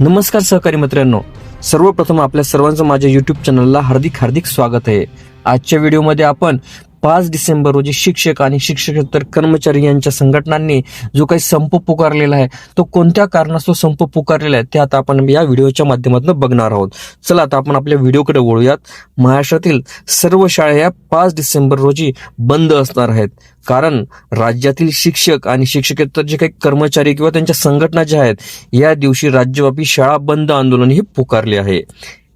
नमस्कार सहकारी मित्रांनो. सर्वप्रथम आपल्या सर्वांचं माझ्या युट्यूब चॅनलला हार्दिक हार्दिक स्वागत आहे. आजच्या व्हिडिओमध्ये आपण पाच डिसेंबर रोजी शिक्षक आणि शिक्षकेतर कर्मचारी यांच्या संघटनांनी जो काही संप पुकारलेला आहे तो कोणत्या कारणास्तव संप पुकारलेला आहे ते आता आपण या व्हिडिओच्या माध्यमातून बघणार आहोत. चला आता आपण आपल्या व्हिडिओकडे वळूयात. महाराष्ट्रातील सर्व शाळा या पाच डिसेंबर रोजी बंद असणार आहेत. कारण राज्यातील शिक्षक आणि शिक्षकेतर जे काही कर्मचारी किंवा त्यांच्या संघटना ज्या आहेत या दिवशी राज्यव्यापी शाळा बंद आंदोलन हे पुकारले आहे.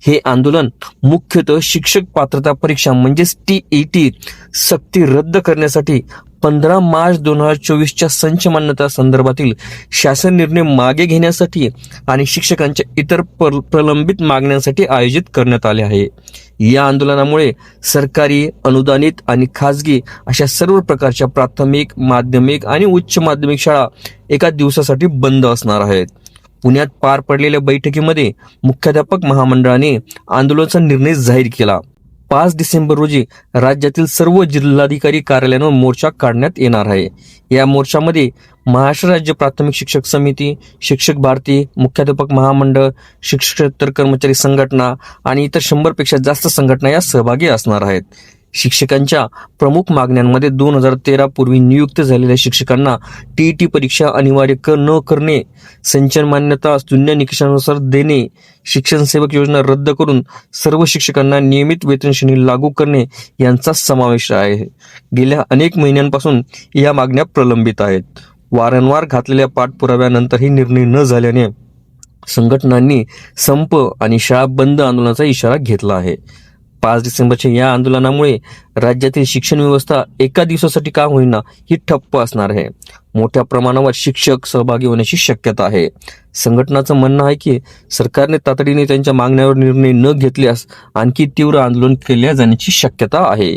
हे आंदोलन मुख्यतः शिक्षक पात्रता परीक्षा म्हणजेच टी ए टी सक्ती रद्द करण्यासाठी पंधरा मार्च दोन हजार चोवीसच्या संच मान्यता संदर्भातील शासन निर्णय मागे घेण्यासाठी आणि शिक्षकांच्या इतर प्रलंबित मागण्यांसाठी आयोजित करण्यात आले आहे. या आंदोलनामुळे सरकारी अनुदानित आणि खाजगी अशा सर्व प्रकारच्या प्राथमिक माध्यमिक आणि उच्च माध्यमिक शाळा एका दिवसासाठी बंद असणार आहेत. पुण्यात पार पडलेल्या बैठकीमध्ये मुख्याध्यापक महामंडळाने आंदोलनाचा निर्णय जाहीर केला. पाच डिसेंबर रोजी राज्यातील सर्व जिल्हाधिकारी कार्यालयांवर मोर्चा काढण्यात येणार आहे. या मोर्चामध्ये महाराष्ट्र राज्य प्राथमिक शिक्षक समिती शिक्षक भारती मुख्याध्यापक महामंडळ शिक्षकेतर कर्मचारी संघटना आणि इतर शंभरपेक्षा जास्त संघटना या सहभागी असणार आहेत. शिक्षकांच्या प्रमुख मागण्यांमध्ये दोन हजार तेरा पूर्वी नियुक्त झालेल्या शिक्षकांना टीईटी परीक्षा अनिवार्य क न करणे संचन मान्यता शून्य निकषानुसार देणे शिक्षण सेवक योजना रद्द करून सर्व शिक्षकांना नियमित वेतन श्रेणी लागू करणे यांचा समावेश आहे. गेल्या अनेक महिन्यांपासून या मागण्या प्रलंबित आहेत. वारंवार घातलेल्या पाठपुराव्यानंतरही निर्णय न झाल्याने संघटनांनी संप आणि शाळा बंद आंदोलनाचा इशारा घेतला आहे. पाच डिसेंबरच्या या आंदोलनामुळे राज्यातील शिक्षण व्यवस्था एका दिवसासाठी का होईना ही ठप्प असणार आहे. मोठ्या प्रमाणावर शिक्षक सहभागी होण्याची शक्यता आहे. संघटनाचं म्हणणं आहे की सरकारने तातडीने त्यांच्या मागण्यावर निर्णय न घेतल्यास आणखी तीव्र आंदोलन केल्या जाण्याची शक्यता आहे.